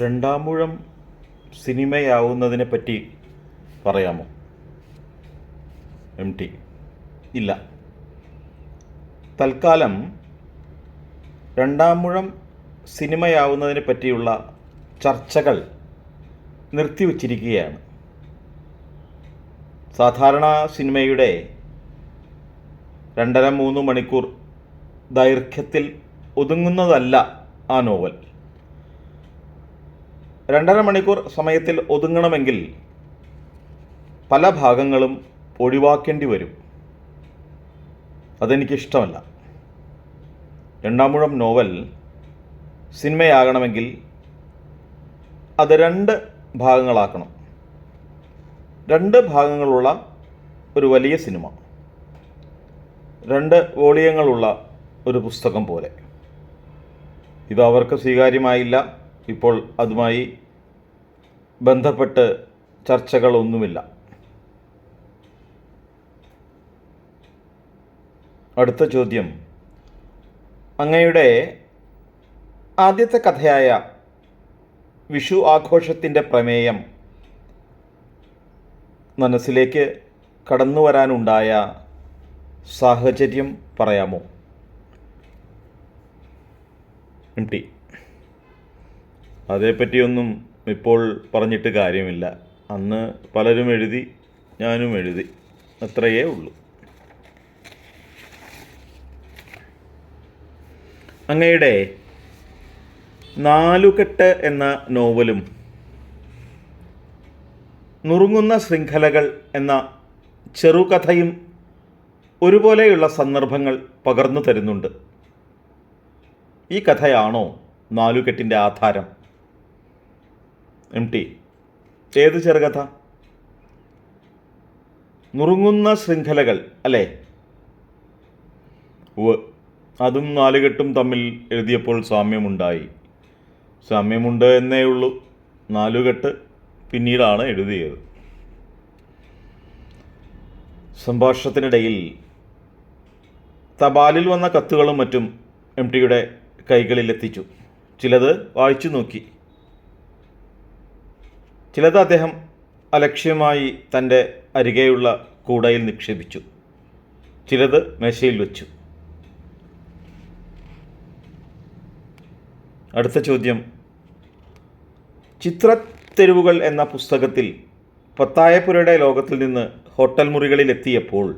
രണ്ടാമൂഴം സിനിമയാവുന്നതിനെ പറ്റി പറയാമോ? M T ഇല്ല. തൽക്കാലം രണ്ടാമൂഴം സിനിമയാവുന്നതിനെ പറ്റിയുള്ള ചർച്ചകൾ നിർത്തിവച്ചിരിക്കുകയാണ്. സാധാരണ സിനിമയുടെ രണ്ടര മൂന്ന് മണിക്കൂർ ദൈർഘ്യത്തിൽ ഒതുങ്ങുന്നതല്ല ആ നോവൽ. രണ്ടര മണിക്കൂർ സമയത്തിൽ ഒതുങ്ങണമെങ്കിൽ പല ഭാഗങ്ങളും ഒഴിവാക്കേണ്ടി വരും. അതെനിക്കിഷ്ടമല്ല. രണ്ടാമൂഴം നോവൽ സിനിമയാകണമെങ്കിൽ അത് രണ്ട് ഭാഗങ്ങളാക്കണം. രണ്ട് ഭാഗങ്ങളുള്ള ഒരു വലിയ സിനിമ. രണ്ട് വോളിയങ്ങളുള്ള ഒരു പുസ്തകം പോലെ. ഇത് അവർക്ക് സ്വീകാര്യമായില്ല. ഇപ്പോൾ അതുമായി ബന്ധപ്പെട്ട് ചർച്ചകളൊന്നുമില്ല. അടുത്ത ചോദ്യം. അങ്ങയുടെ ആദ്യത്തെ കഥയായ വിഷു ആഘോഷത്തിന്റെ പ്രമേയം മനസ്സിലേക്ക് കടന്നു വരാനുണ്ടായ സാഹചര്യം പറയാമോ? M T. അതേപ്പറ്റിയൊന്നും ഇപ്പോൾ പറഞ്ഞിട്ട് കാര്യമില്ല. അന്ന് പലരും എഴുതി ഞാനും എഴുതി. അത്രയേ ഉള്ളൂ. അങ്ങയുടെ നാലുകെട്ട് എന്ന നോവലും നുറുങ്ങുന്ന ശൃംഖലകൾ എന്ന ചെറുകഥയും ഒരുപോലെയുള്ള സന്ദർഭങ്ങൾ പകർന്നു തരുന്നുണ്ട്. ഈ കഥയാണോ നാലുകെട്ടിന്റെ ആധാരം? എം ടി ഏത് ചെറുകഥ? നുറുങ്ങുന്ന ശൃംഖലകൾ അല്ലേ? ഉവ് അതും നാലുകെട്ടും തമ്മിൽ എഴുതിയപ്പോൾ സാമ്യമുണ്ടായി. സാമ്യമുണ്ട് എന്നേ ഉള്ളൂ. നാലുകെട്ട് പിന്നീടാണ് എഴുതിയത്. സംഭാഷണത്തിനിടയിൽ തപാലിൽ വന്ന കത്തുകളും മറ്റും എം ടിയുടെ കൈകളിൽ എത്തിച്ചു ചിലത് വായിച്ചു നോക്കി. ചിലത് അദ്ദേഹം അലക്ഷ്യമായി തന്റെ അരികെയുള്ള കൂടയിൽ നിക്ഷേപിച്ചു. ചിലത് മേശയിൽ വെച്ചു. അടുത്ത ചോദ്യം. ചിത്രത്തെരുവുകൾ എന്ന പുസ്തകത്തിൽ പത്തായപ്പുരയുടെ ലോകത്തിൽ നിന്ന് ഹോട്ടൽ മുറികളിലെത്തിയപ്പോൾ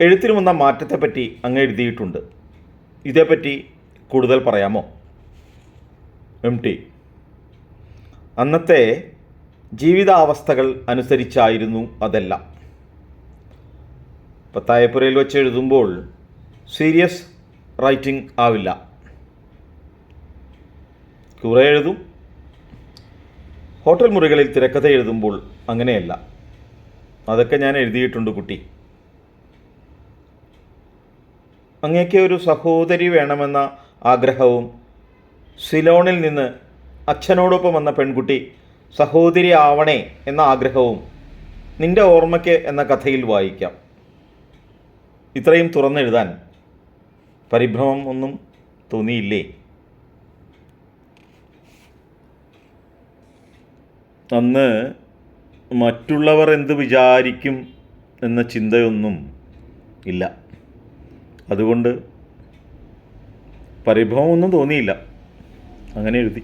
എഴുത്തിന് വന്ന മാറ്റത്തെപ്പറ്റി അങ്ങ് എഴുതിയിട്ടുണ്ട്. ഇതേപ്പറ്റി കൂടുതൽ പറയാമോ? എം ടി അന്നത്തെ ജീവിതാവസ്ഥകൾ അനുസരിച്ചായിരുന്നു അതെല്ലാം. പത്തായപ്പുരയിൽ വെച്ച് എഴുതുമ്പോൾ സീരിയസ് റൈറ്റിംഗ് ആവില്ല. കുറെ എഴുതും. ഹോട്ടൽ മുറികളിൽ തിരക്കഥ എഴുതുമ്പോൾ അങ്ങനെയല്ല. അതൊക്കെ ഞാൻ എഴുതിയിട്ടുണ്ട് കുട്ടി. അങ്ങേക്ക് ഒരു സഹോദരി വേണമെന്ന ആഗ്രഹവും സിലോണിൽ നിന്ന് അച്ഛനോടൊപ്പം വന്ന പെൺകുട്ടി സഹോദരി ആവണേ എന്ന ആഗ്രഹവും നിന്റെ ഓർമ്മയ്ക്ക് എന്ന കഥയിൽ വായിക്കാം. ഇത്രയും തുറന്നെഴുതാൻ പരിഭ്രമം ഒന്നും തോന്നിയില്ലേ? അന്ന് മറ്റുള്ളവർ എന്ത് വിചാരിക്കും എന്ന ചിന്തയൊന്നും ഇല്ല. അതുകൊണ്ട് പരിഭവമൊന്നും തോന്നിയില്ല. അങ്ങനെ എഴുതി.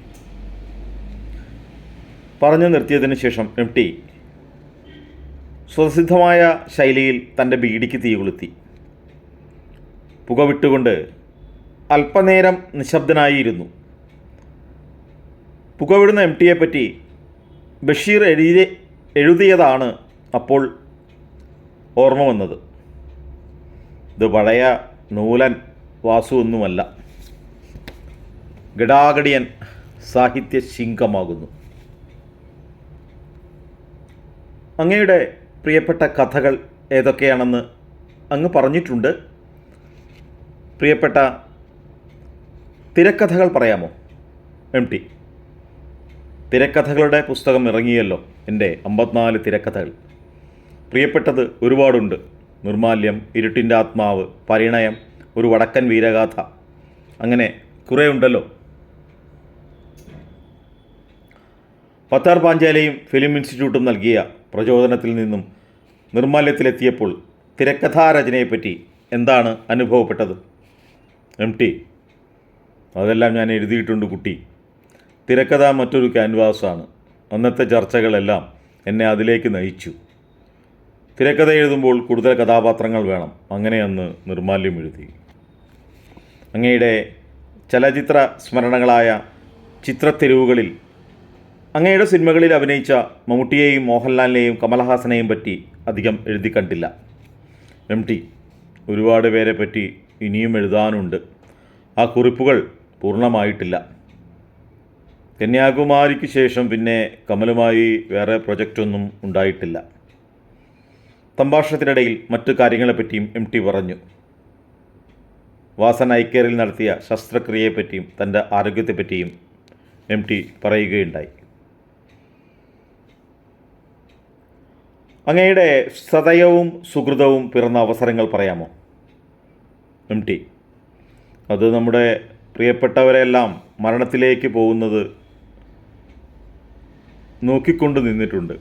പറഞ്ഞു നിർത്തിയതിനു ശേഷം എം ടി സ്വസിദ്ധമായ ശൈലിയിൽ തന്റെ ബീഡിക്ക് തീ കൊളുത്തി. പുക വിട്ടുകൊണ്ട് അല്പനേരം നിശബ്ദനായിരുന്നു. പുകവിടുന്ന എം ടിയെ പറ്റി ബഷീർ എഴുതി എഴുതിയതാണ് അപ്പോൾ ഓർമ്മ വന്നത്. ഇത് പഴയ നൂലൻ വാസുവൊന്നുമല്ല ഗടാഗടിയൻ സാഹിത്യ ശിങ്കമാകുന്നു അങ്ങയുടെ പ്രിയപ്പെട്ട കഥകൾ ഏതൊക്കെയാണെന്ന് അങ്ങ് പറഞ്ഞിട്ടുണ്ട്. പ്രിയപ്പെട്ട തിരക്കഥകൾ പറയാമോ? എം ടി തിരക്കഥകളുടെ പുസ്തകം ഇറങ്ങിയല്ലോ എന്റെ അമ്പത്തിനാല് തിരക്കഥകൾ. പ്രിയപ്പെട്ടത് ഒരുപാടുണ്ട്. നിർമാല്യം ഇരുട്ടിന്റെ ആത്മാവ് പരിണയം ഒരു വടക്കൻ വീരഗാഥ. അങ്ങനെ കുറേ ഉണ്ടല്ലോ പത്താർ പാഞ്ചാലയും ഫിലിം ഇൻസ്റ്റിറ്റ്യൂട്ടും നൽകിയ പ്രചോദനത്തിൽ നിന്നും നിർമ്മാല്യത്തിലെത്തിയപ്പോൾ തിരക്കഥാരചനയെപ്പറ്റി എന്താണ് അനുഭവപ്പെട്ടത്? M T. അതെല്ലാം ഞാൻ എഴുതിയിട്ടുണ്ട് കുട്ടി. തിരക്കഥ മറ്റൊരു ക്യാൻവാസാണ്. അന്നത്തെ ചർച്ചകളെല്ലാം എന്നെ അതിലേക്ക് നയിച്ചു. തിരക്കഥ എഴുതുമ്പോൾ കൂടുതൽ കഥാപാത്രങ്ങൾ വേണം. അങ്ങനെ അന്ന് നിർമാല്യം എഴുതി. അങ്ങയുടെ ചലച്ചിത്ര സ്മരണകളായ ചിത്രത്തെരുവുകളിൽ അങ്ങയുടെ സിനിമകളിൽ അഭിനയിച്ച മമ്മൂട്ടിയെയും മോഹൻലാലിനെയും കമലഹാസനെയും പറ്റി അധികം എഴുതി കണ്ടില്ല. എം ടി ഒരുപാട് പേരെ പറ്റി ഇനിയും എഴുതാനുണ്ട്. ആ കുറിപ്പുകൾ പൂർണമായിട്ടില്ല. കന്യാകുമാരിക്ക് ശേഷം പിന്നെ കമലുമായി വേറെ പ്രൊജക്റ്റൊന്നും ഉണ്ടായിട്ടില്ല. സംഭാഷണത്തിനിടയിൽ മറ്റു കാര്യങ്ങളെപ്പറ്റിയും എം ടി പറഞ്ഞു. വാസൻ ഐക്കേറിൽ നടത്തിയ ശസ്ത്രക്രിയയെപ്പറ്റിയും തന്റെ ആരോഗ്യത്തെപ്പറ്റിയും എം ടി പറയുകയുണ്ടായി. അങ്ങയുടെ സതയവും സുഹൃതവും പിറന്ന അവസരങ്ങൾ പറയാമോ? എം ടി അത് നമ്മുടെ പ്രിയപ്പെട്ടവരെല്ലാം മരണത്തിലേക്ക് പോകുന്നത് നോക്കിക്കൊണ്ട് നിന്നിട്ടുണ്ട്.